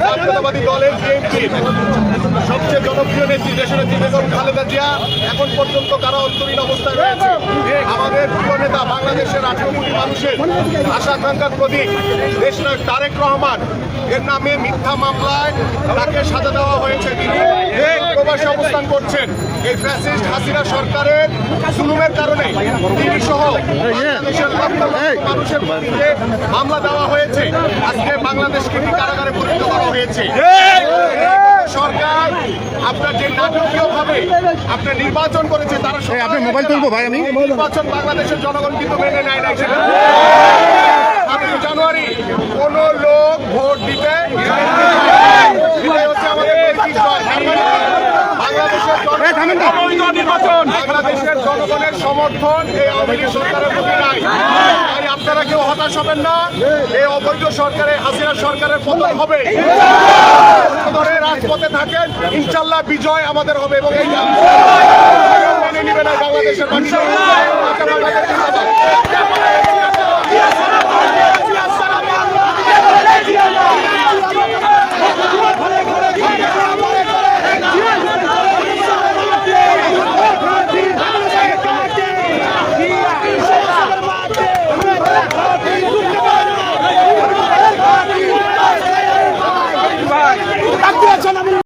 জাতীয়তাবাদী দলের বিএনপি। সবচেয়ে জনপ্রিয় নেত্রী দেশের নেত্রী বেগম খালেদা জিয়া এখন পর্যন্ত কারা অন্তরীণ অবস্থায় রয়েছে? আমাদের প্রিয় নেতা, বাংলাদেশের আঠেরো কোটি মানুষের আশা আকাঙ্ক্ষার প্রতীক দেশনায়ক তারেক রহমান। এর নামে মিথ্যা মামলায় তাকে সাজা দেওয়া হয়েছে। তিনি প্রবাসী অবস্থান করছেন। এই ফ্যাসিস্ট হাসিনা সরকারের জুলুমের কারণে তিনি সহ মানুষের বিরুদ্ধে মামলা দেওয়া হয়েছে। আজকে বাংলাদেশকে কারাগারে পরিণত করা হয়েছে। সরকার আপনার যে নাটকীয় ভাবে আপনার নির্বাচন করেছে তারা আপনার মোবাইল তুলবো ভাই আমি। নির্বাচন বাংলাদেশের জনগণ কিন্তু মেনে নেয় নাই সেটা। জানুয়ারি কোন বাংলাদেশের নির্বাচন দেশের জনগণের সমর্থন এই আওয়ামী সরকারের প্রতি নাই। তাই আপনারা কেউ হতাশ হবেন না। এই অবৈধ সরকারে, হাসিনা সরকারের পতন হবে। ধরে রাজপথে থাকেন, ইনশাল্লাহ বিজয় আমাদের হবে এবং এই